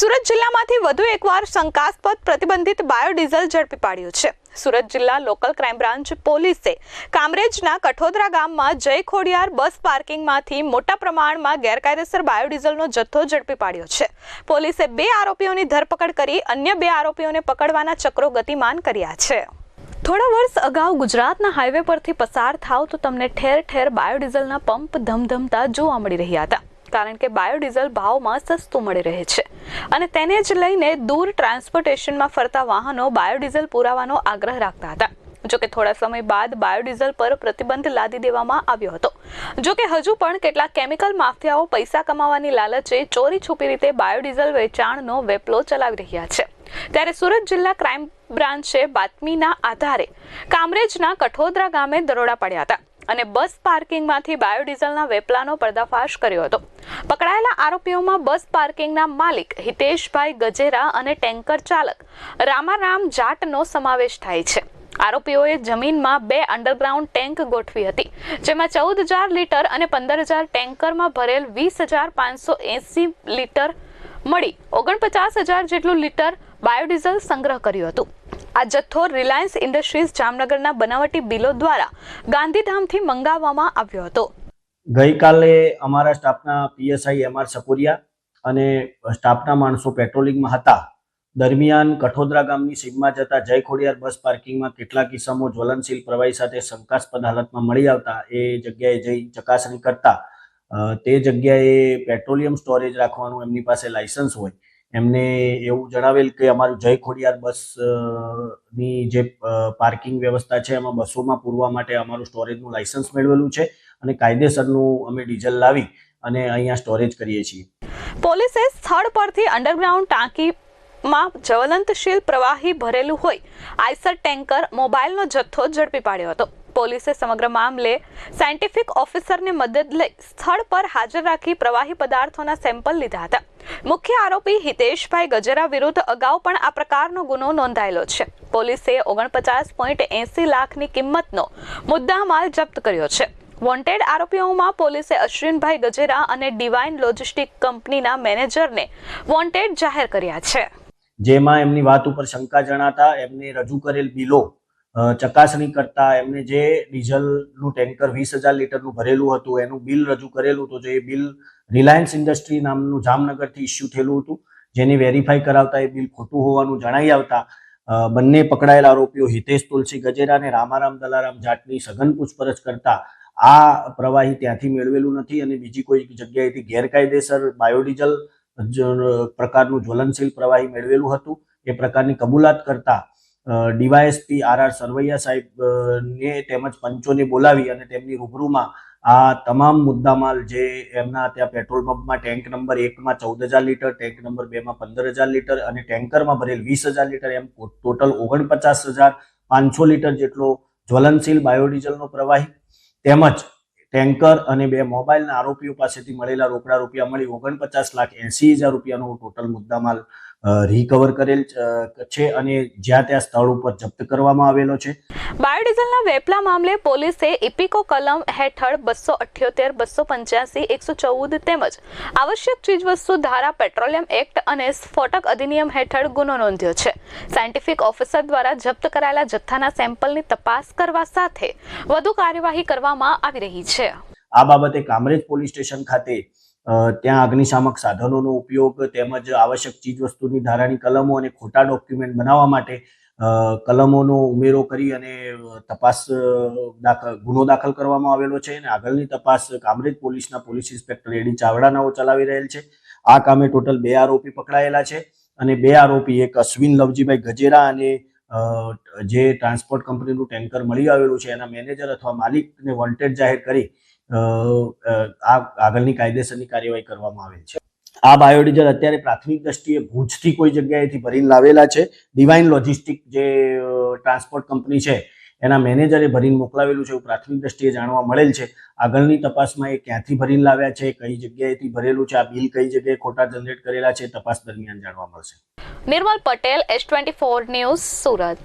સુરત જિલ્લામાંથી વધુ એકવાર શંકાસ્પદ પ્રતિબંધિત બાયોડીઝલ ઝડપી પાડ્યું છે. સુરત જિલ્લા લોકલ ક્રાઇમ બ્રાન્ચ પોલીસે કામરેજના કઠોદરા ગામમાં જય ખોડિયાર બસ પાર્કિંગમાંથી મોટા પ્રમાણમાં ગેરકાયદેસર બાયોડીઝલનો જથ્થો ઝડપી પાડ્યો છે. પોલીસે બે આરોપીઓની ધરપકડ કરી અન્ય બે આરોપીઓને પકડવાના ચક્રો ગતિમાન કર્યા છે. થોડા વર્ષ અગાઉ ગુજરાતના હાઈવે પરથી પસાર થાવ તો તમને ઠેર ઠેર બાયોડીઝલના પંપ ધમધમતા જોવા મળી રહ્યા હતા. કારણ કે બાયોડીઝલ ભાવમાં સસ્તું મળી રહે છે. અને તેને જ લઈને દૂર ટ્રાન્સપોર્ટેશનમાં ફરતા વાહનો બાયોડીઝલ પુરાવાનો આગ્રહ રાખતા હતા. જોકે થોડા સમય બાદ બાયોડીઝલ પર પ્રતિબંધ લાદી દેવામાં આવ્યો હતો. જોકે હજુ પણ કેટલાક કેમિકલ માફિયાઓ પૈસા કમાવાની લાલચે ચોરી છુપી રીતે બાયોડીઝલ વેચાણનો વેપલો ચલાવી રહ્યા છે. ત્યારે સુરત જિલ્લા ક્રાઇમ બ્રાન્ચે બાતમીના આધારે કામરેજના કઠોદરા ગામે દરોડા પડ્યા હતા. અને બસ પાર્કિંગમાંથી બાયોડીઝલના વેપલાનો પર્દાફાશ કર્યો હતો. પકડાયેલા આરોપીઓમાં બસ પાર્કિંગના માલિક હિતેશભાઈ ગજેરા અને ટેન્કર ચાલક રામારામ જાટનો સમાવેશ થાય છે. આરોપીઓએ જમીનમાં બે અંડરગ્રાઉન્ડ ટેન્ક ગોઠવી હતી, જેમાં ચૌદ હજાર લીટર અને પંદર હજાર ટેન્કરમાં ભરેલ વીસ હજાર પાંચસો એંસી લીટર મળી ઓગણપચાસ હજાર જેટલું લીટર બાયોડીઝલ સંગ્રહ કર્યું હતું. આ જથ્થો રિલાયન્સ ઇન્ડસ્ટ્રીઝ જામનગરના બનાવટી બિલો દ્વારા ગાંધીધામથી મંગાવવામાં આવ્યો હતો. ગઈકાલે અમારા સ્ટાફના પીએસઆઈ એમ આર સપુરિયા અને સ્ટાફના માણસો પેટ્રોલિંગમાં હતા. દરમિયાન કઠોદરા ગામની સીમમાં જતા જય ખોડિયાર બસ પાર્કિંગમાં કેટલાક કિસ્સામો જ્વલનશીલ પ્રવાહી સાથે શંકાસ્પદ હાલતમાં મળી આવતા એ જગ્યાએ જઈ ચકાસણી કરતા તે જગ્યાએ પેટ્રોલિયમ સ્ટોરેજ રાખવાનું એમની પાસે લાયસન્સ હોય. એમને એવું જણાવેલ કે અમારું જય ખોડિયાર બસની જે પાર્કિંગ વ્યવસ્થા છે, એમાં બસોમાં પૂરવા માટે અમારું સ્ટોરેજનું લાયસન્સ મેળવેલું છે અને કાયદેસરનું અમે ડીઝલ લાવી અને અહીંયા સ્ટોરેજ કરીએ છીએ. પોલીસે સ્થળ પરથી અંડરગ્રાઉન્ડ ટાંકીમાં જ્વલંતશીલ પ્રવાહી ભરેલું હોય, આઈસર ટેન્કર મોબાઈલનો જથ્થો ઝડપી પાડ્યો હતો. પોલીસે સમગ્ર મામલે સાયન્ટિફિક ઓફિસરને મદદ લઈ સ્થળ પર હાજર રાખી પ્રવાહી પદાર્થોના સેમ્પલ લીધા હતા. મુખ્ય આરોપી હિતેશભાઈ ગજેરા વિરુદ્ધ અગાઉ પણ આ પ્રકારનો ગુનો નોંધાયેલો છે. પોલીસે ઓગણપચાસ પોઈન્ટ એંસી લાખની કિંમતનો મુદ્દામાલ જપ્ત કર્યો છે. વોન્ટેડ આરોપીઓમાં પોલીસે અશ્વિનભાઈ ગજેરા અને ડિવાઇન લોજિસ્ટિક કંપનીના મેનેજરને વોન્ટેડ જાહેર કર્યા છે. જેમાં એમની વાત ઉપર શંકા જણાતા એમને રજૂ કરેલ બિલો ચકાસણી કરતા એમને જે ડીઝલનું ટેન્કર વીસ હજાર લીટરનું ભરેલું હતું, એનું બિલ રજૂ કરેલું હતું જે બિલ રિલાયન્સ ઇન્ડસ્ટ્રી નામનું જામનગરથી ઇસ્યુ થયેલું હતું, જેની વેરીફાઈ કરાવતા એ બિલ ખોટું હોવાનું જણાઈ આવતા બંને પકડાયેલા આરોપીઓ હિતેશ તુલસી ગજેરા અને રામારામ દલારામ જાટની સઘન પૂછપરછ કરતા આ પ્રવાહી ત્યાંથી મેળવેલું નથી અને બીજી કોઈ જગ્યાએથી ગેરકાયદેસર બાયોડીઝલ પ્રકારનું જ્વલનશીલ પ્રવાહી મેળવેલું હતું. એ પ્રકારની કબૂલાત કરતા ડીવાયએસપી આર આર સરવૈયા સાહેબ ને તેમજ પંચોને બોલાવી અને તેમની રૂબરૂમાં આ તમામ મુદ્દામાલ જે એમના ત્યાં પેટ્રોલ પંપમાં ટેન્ક નંબર એકમાં ચૌદ હજાર લીટર, ટેન્ક નંબર બેમાં પંદર હજાર લીટર અને ટેન્કરમાં ભરેલ વીસ હજાર લીટર એમ ટોટલ ઓગણપચાસ હજાર પાંચસો લીટર જેટલો જ્વલનશીલ બાયોડીઝલનો પ્રવાહી. તેમજ ટેન્કર અને બે મોબાઈલના આરોપીઓ પાસેથી મળેલા રોકડા રૂપિયા મળી ઓગણપચાસ લાખ એસી હજાર રૂપિયાનો ટોટલ મુદ્દામાલ રિકવર કરેલ છે અને જ્યાં ત્યાં સ્થળ ઉપર જપ્ત કરવામાં આવેલો છે. બાયોડીઝલના વેપલા મામલે પોલીસે ઇપિકો કલમ હેઠળ બસો અઠ્યોતેર બસો પંચ્યાસી એકસો ચૌદ તેમજ આવશ્યક ચીજવસ્તુ ધારા પેટ્રોલિયમ એક્ટ અને સ્ફોટક અધિનિયમ હેઠળ ગુનો નોંધ્યો છે. સાયન્ટિફિક ઓફિસર દ્વારા જપ્ત કરાયેલા જથ્થાના સેમ્પલની તપાસ કરવા સાથે વધુ કાર્યવાહી કરવામાં આવી રહી છે. આ બાબતે કામરેજ પોલીસ સ્ટેશન ખાતે ત્યાં અગ્નિશામક સાધનોનો ઉપયોગ તેમજ આવશ્યક ચીજવસ્તુની ધારાની કલમો અને ખોટા ડોક્યુમેન્ટ બનાવવા માટે કલમોનો ઉમેરો કરી અને તપાસ દાખલ ગુનો દાખલ કરવામાં આવેલો છે અને આગળની તપાસ કામરેજ પોલીસના પોલીસ ઇન્સ્પેક્ટર એડી ચાવડાનાઓ ચલાવી રહેલ છે. આ કામે ટોટલ બે આરોપી પકડાયેલા છે અને બે આરોપી, એક અશ્વિન લવજીભાઈ ગજેરા અને જે ટ્રાન્સપોર્ટ કંપનીનું ટેન્કર મળી આવેલું છે, એના મેનેજર અથવા માલિકને વોન્ટેડ જાહેર કરી આગળની કાયદેસરની કાર્યવાહી કરવામાં આવેલ છે. આ બાયોડીઝલ અત્યારે પ્રાથમિક દ્રષ્ટિએ ભુજથી કોઈ જગ્યાએથી ભરીને લાવેલા છે. ડિવાઇન લોજિસ્ટિક જે ટ્રાન્સપોર્ટ કંપની છે, એના મેનેજરે ભરીને મોકલાવેલું છે એવું પ્રાથમિક દ્રષ્ટિએ જાણવા મળેલ છે. આગળની તપાસમાં એ ક્યાંથી ભરીને લાવ્યા છે, કઈ જગ્યાએથી ભરેલું છે, આ બિલ કઈ જગ્યાએ ખોટા જનરેટ કરેલા છે, તપાસ દરમિયાન જાણવા મળશે. Nirmal Patel, S twenty four news Surat.